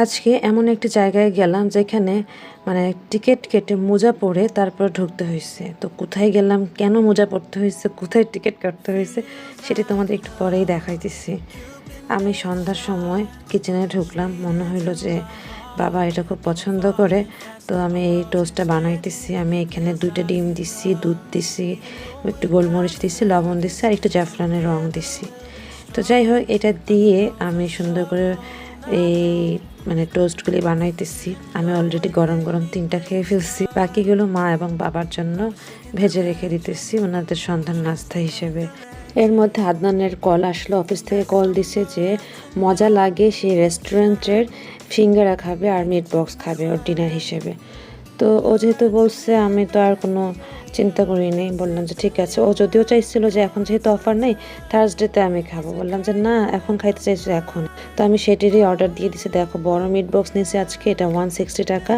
আজকে এমন একটি জায়গায় গেলাম যেখানে মানে টিকিট কেটে মোজা পরে তারপর ঢুকতে হয়েছে তো কোথায় গেলাম, কেন মোজা পড়তে হয়েছে কোথায় টিকিট কাটতে হয়েছে সেটি তোমাদের একটু পরেই দেখাইতেছি। আমি সন্ধ্যার সময় কিচেনে ঢুকলাম, মনে হইল যে, বাবা এটা খুব পছন্দ করে, তো আমি এই টোস্টটা বানাইতেছি। আমি এখানে দুইটা ডিম দিছি, দুধ দিছি, একটু গোলমরিচ দিছি, লবণ দিছি আর একটু জাফরানের রং দিছি। তো যাই হোক, এটা দিয়ে আমি সুন্দর করে এই মানে টোস্টগুলি বানাইতেছি। আমি অলরেডি গরম গরম তিনটা খেয়ে ফেলছি। বাকিগুলো মা এবং বাবার জন্য ভেজে রেখে দিতেছি ওনাদের সন্ধান নাস্তা হিসেবে। এর মধ্যে আদনানের কল আসলো অফিস থেকে কল দিছে যে মজা লাগে সেই রেস্টুরেন্টের ফিঙ্গারা খাবে আর মিট বক্স খাবে ওর ডিনার হিসেবে। তো ও যেহেতু বলছে, আমি তো আর কোনো চিন্তা করিনি বললাম যে ঠিক আছে। ও যদিও চাইছিল যে এখন যেহেতু অফার নেই থার্সডেতে আমি খাব। বললাম যে না, এখন খাইতে চাইছি এখন। তো আমি সেটিরই অর্ডার দিয়ে দিছি। দেখো, বড় মিট বক্স নিয়েছি আজকে, এটা ওয়ান সিক্সটি টাকা।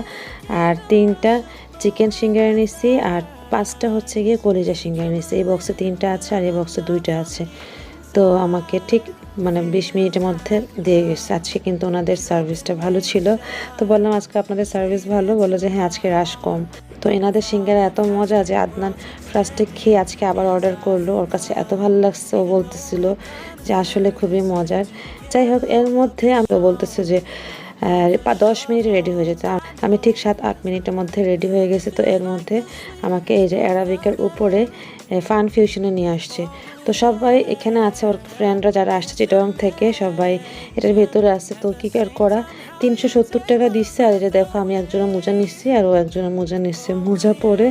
আর তিনটা চিকেন সিঙ্গারা নিছি আর পাঁচটা হচ্ছে গিয়ে কলিজা সিঙ্গারা নিছি এই বক্সে তিনটা আছে, আর এই বক্সে দুইটা আছে। তো আমাকে ঠিক মানে বিশ মিনিটের মধ্যে দিয়ে গেছে। আজকে কিন্তু ওনাদের সার্ভিসটা ভালো ছিল। তো বললাম, আজকে আপনাদের সার্ভিস ভালো? বলল যে হ্যাঁ আজকে রাশ কম। তো এনাদের সিঙ্গারা এত মজা যে আদনান ফার্স্টে খেয়ে আজকে আবার অর্ডার করল। ওর কাছে এত ভালো লাগছে, ও বলতেছিল যে আসলে খুবই মজার। যাই হোক, এর মধ্যে আমি বলতেছে যে দশ মিনিট রেডি হয়ে যেত। আমি ঠিক সাত আট মিনিটের মধ্যে রেডি হয়ে গেছি। তো এর মধ্যে আমাকে এই যে অ্যারাবিকের উপরে ফান ফিউশনে নিয়ে আসছে। তো সবাই এখানে আছে ওর ফ্রেন্ডরা যারা আসছে চিটং থেকে, সবাই এটার ভেতরে আছে। তো কি আর করা? তিনশো সত্তর টাকা দিচ্ছে, আর এটা দেখো আমি একজনের মোজা নিচ্ছি, আর ও একজনের মোজা নিচ্ছে। মোজা পরে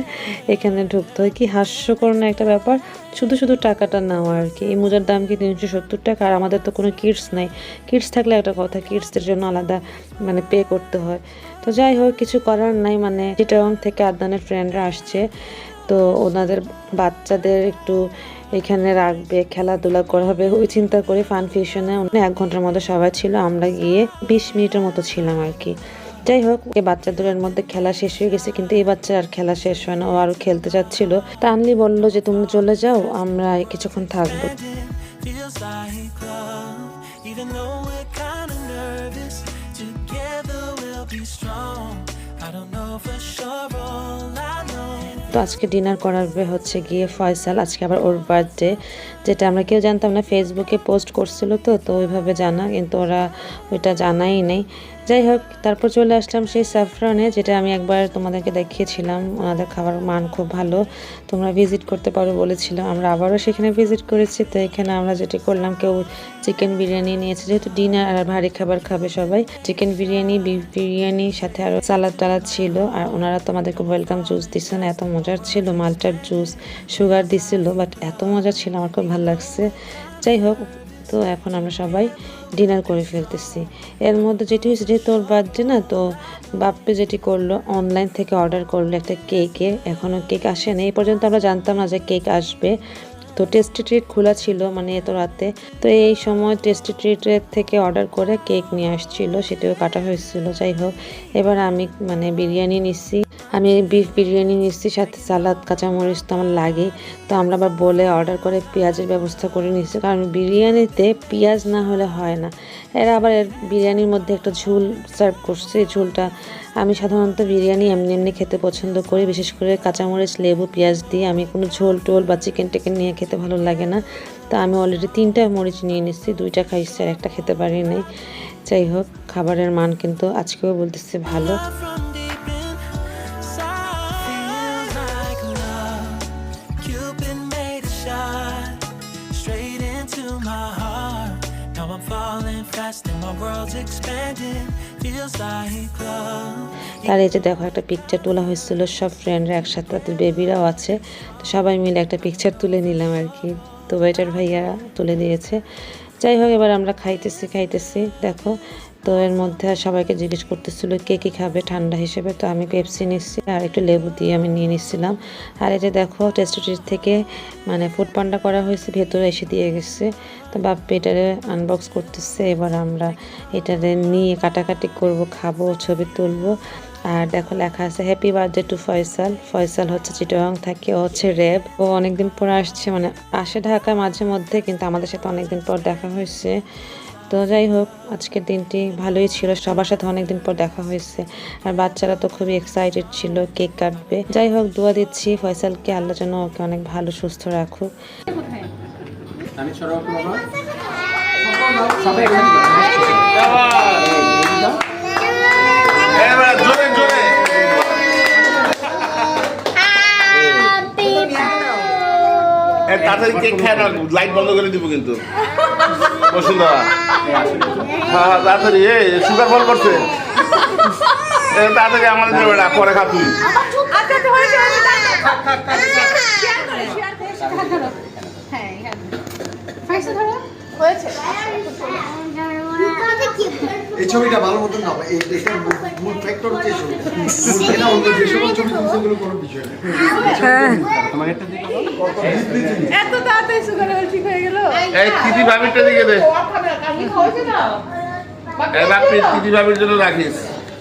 এখানে ঢুকতে হয়। কি হাস্যকর না একটা ব্যাপার। শুধু শুধু টাকাটা নেওয়া আর কি। এই মোজার দাম কি তিনশো সত্তর টাকা? আর আমাদের তো কোনো কিডস নাই। কিডস থাকলে একটা কথা কিডসদের জন্য আলাদা মানে পে করতে হয়। তো যাই হোক, কিছু করার নাই। মানে চিটাগং থেকে আদনানের ফ্রেন্ডরা আসছে। তো ওনাদের বাচ্চাদের একটু এখানে রাখবে খেলাধুলা করা হবে ওই চিন্তা করে ফান ফিউশনে এক ঘণ্টার মধ্যে সবাই ছিল আমরা গিয়ে বিশ মিনিটের মতো ছিলাম আর কি যাই হোক এই বাচ্চাদের মধ্যে খেলা শেষ হয়ে গেছে কিন্তু এই বাচ্চার আর খেলা শেষ হয় না ও আরও খেলতে চাচ্ছিল তানলি বলল যে তুমি চলে যাও আমরা কিছুক্ষণ থাকব. I don't know for sure, all I know. তো আজকে ডিনার করাবে হচ্ছে গিয়ে ফয়সাল। আজকে আবার ওর বার্থডে যেটা আমরা কেউ জানতাম না ফেসবুকে পোস্ট করছিল তো তো ওইভাবে জানা, কিন্তু ওরা ওইটা জানাই নেই। যাই হোক তারপর চলে আসলাম সেই স্যাফরনে যেটা আমি একবার তোমাদেরকে দেখিয়েছিলাম। ওনাদের খাবার মান খুব ভালো। তোমরা ভিজিট করতে পারো বলেছিলাম আমরা আবারও সেখানে ভিজিট করেছি, তো এখানে আমরা যেটা করলাম, কেউ চিকেন বিরিয়ানি নিয়েছে। যেহেতু ডিনার আর ভারী খাবার খাবে সবাই চিকেন বিরিয়ানি বিফ বিরিয়ানি, সাথে আরও সালাদ টালাদ ছিল। আর ওনারা তো আমাদেরকে ওয়েলকাম জুস দিচ্ছেন এত মজার ছিল। মালটার জুস সুগার দিছিল বাট এত মজা ছিল, আমার খুব ভালো লাগছে। যাই হোক তো এখন আমরা সবাই ডিনার করে ফেলতেছি। এর মধ্যে যেটি হয়েছে যেহেতু ওর বার্থডে না, তো বাপ্পে যেটি করল অনলাইন থেকে অর্ডার করল একটা কেকে এখনও কেক আসেনি এই পর্যন্ত আমরা জানতাম না যে কেক আসবে। তো টেস্টি ট্রিট খোলা ছিল মানে এত রাতে। তো এই সময় টেস্টি ট্রিটের থেকে অর্ডার করে কেক নিয়ে আসছিল, সেটিও কাটা হয়েছিল, যাই হোক। এবার আমি মানে বিরিয়ানি নিচ্ছি আমি বিফ বিরিয়ানি নিচ্ছি, সাথে সালাদ, কাঁচামরিচ তো আমার লাগে। তো আমরা আবার বলে অর্ডার করে পেঁয়াজের ব্যবস্থা করে নিচ্ছি, কারণ বিরিয়ানিতে পেঁয়াজ না হলে হয় না। এরা আবার এর বিরিয়ানির মধ্যে একটা ঝুল সার্ভ করছে ঝুলটা আমি সাধারণত বিরিয়ানি এমনি এমনি খেতে পছন্দ করি, বিশেষ করে কাঁচামরিচ, লেবু, পেঁয়াজ দিয়ে। আমি কোনো ঝোল টোল বা চিকেন টেকেন নিয়ে খেতে ভালো লাগে না। তো আমি অলরেডি তিনটা মরিচ নিয়ে নিচ্ছি, দুইটা খাইছি আর একটা খেতে পারি নাই। যাই হোক, খাবারের মান কিন্তু আজকেও বলতেছে ভালো। তার এই যে দেখো, একটা পিকচার তোলা হয়েছিল, সব ফ্রেন্ডরা একসাথে, তাদের বেবিরাও আছে। তো সবাই মিলে একটা পিকচার তুলে নিলাম আর কি। তো ওয়েটার ভাইয়া তুলে দিয়েছে। যাই হোক, এবার আমরা খাইতেছি খাইতেছি। দেখো তো এর মধ্যে সবাইকে জিজ্ঞেস করতেছিল, কে কী খাবে ঠান্ডা হিসেবে? তো আমি পেপসি নিচ্ছি আর একটু লেবু দিয়ে আমি নিয়ে নিচ্ছিলাম। আর এই যে দেখো টেস্টোটির থেকে মানে ফুড পান্ডা করা হয়েছে, ভেতরে এসে দিয়ে গেছে। তো বাপ্পি এটারে আনবক্স করতেছে, এবার আমরা এটারে নিয়ে কাটাকাটি করব, খাব, ছবি তুলবো। আর দেখো লেখা আছে happy birthday to Faisal Faisal হচ্ছে চিটগাং থাকে, ও হচ্ছে র্যাব ও অনেকদিন পর আসছে মানে আসে ঢাকা মাঝে মধ্যে, কিন্তু আমাদের সাথে অনেকদিন পর দেখা হয়েছে। তো যাই হোক আজকের দিনটি ভালোই ছিল। সবার সাথে অনেকদিন পর দেখা হয়েছে। আর বাচ্চারা তো খুবই এক্সাইটেড ছিল কেক কাটবে। যাই হোক দোয়া দিচ্ছি ফয়সালকে আল্লাহ যেন ওকে অনেক ভালো সুস্থ রাখুক। সবাই তাড়াতাড়ি কেক খায় না লাইট বন্ধ করে দিব কিন্তু। বসুন্ধরা। হ্যাঁ হ্যাঁ তাড়াতাড়ি এ সুগার ফল করছে। তাড়াতাড়ি আমাদের দেবে না পরে খা তুই। এই ছবিটা ভালো মতন না এই দেশের মূল ফ্যাক্টর হচ্ছে এই ছবিটা। এটা অন্য যে সকল ছবি তুলছে এগুলো কোনো বিষয় না। তোমাকে একটা দিই এত তাড়াতাড়ি সুগার লেভেল ঠিক হয়ে গেল? এই তিথি ভাবিরটা দিকে দে। আমি খাওয়াতে দাও এ বাপি তিথি ভাবির জন্য রাখিস।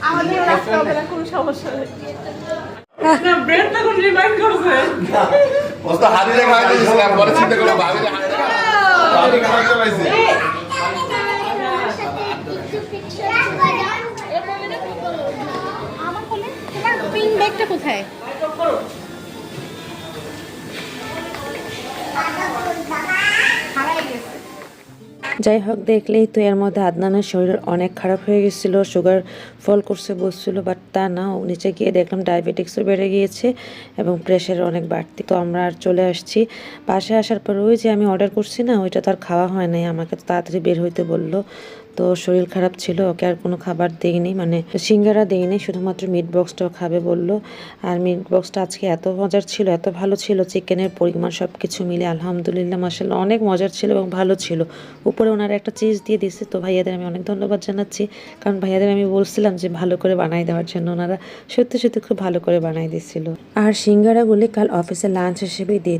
আমাদের রাখতে হবে কোনো সমস্যা নেই। না ব্রেনটা কোন রিমাইন্ড করছে। ও তো হাতিতে খাওয়াই দিয়েছিলাম পরে চিন্তা করল ভাবিরে ভাবি খাওয়াইতে যাই হোক, দেখলেই তো এর মধ্যে আদনানের শরীর অনেক খারাপ হয়ে গেছিল সুগার ফল করছে বলছিল বাট তা না নিচে গিয়ে দেখলাম ডায়াবেটিক্সও বেড়ে গিয়েছে এবং প্রেশার অনেক বাড়তি। তো আমরা আর চলে আসছি। পাশে আসার পর ওই যে আমি অর্ডার করছি না, ওইটা তো আর খাওয়া হয় নাই, আমাকে তো তাড়াতাড়ি বের হইতে বলল। তো শরীর খারাপ ছিল, ওকে আর কোনো খাবার দেইনি মানে সিঙ্গারা দেইনি, শুধুমাত্র মিট বক্সটাও খাবে বলল। আর মিট বক্সটা আজকে এত মজার ছিল, এত ভালো ছিল, চিকেনের পরিমাণ সব কিছু মিলে আলহামদুলিল্লাহ মাসাল্লাহ অনেক মজার ছিল এবং ভালো ছিল। উপরে ওনারা একটা চিজ দিয়ে দিয়েছে তো ভাইয়াদের আমি অনেক ধন্যবাদ জানাচ্ছি। কারণ ভাইয়াদের আমি বলছিলাম যে ভালো করে বানাই দেওয়ার জন্য, ওনারা সত্যি সত্যি খুব ভালো করে বানাই দিয়েছিল আর সিঙ্গারাগুলি কাল অফিসে লাঞ্চ হিসেবেই দিয়ে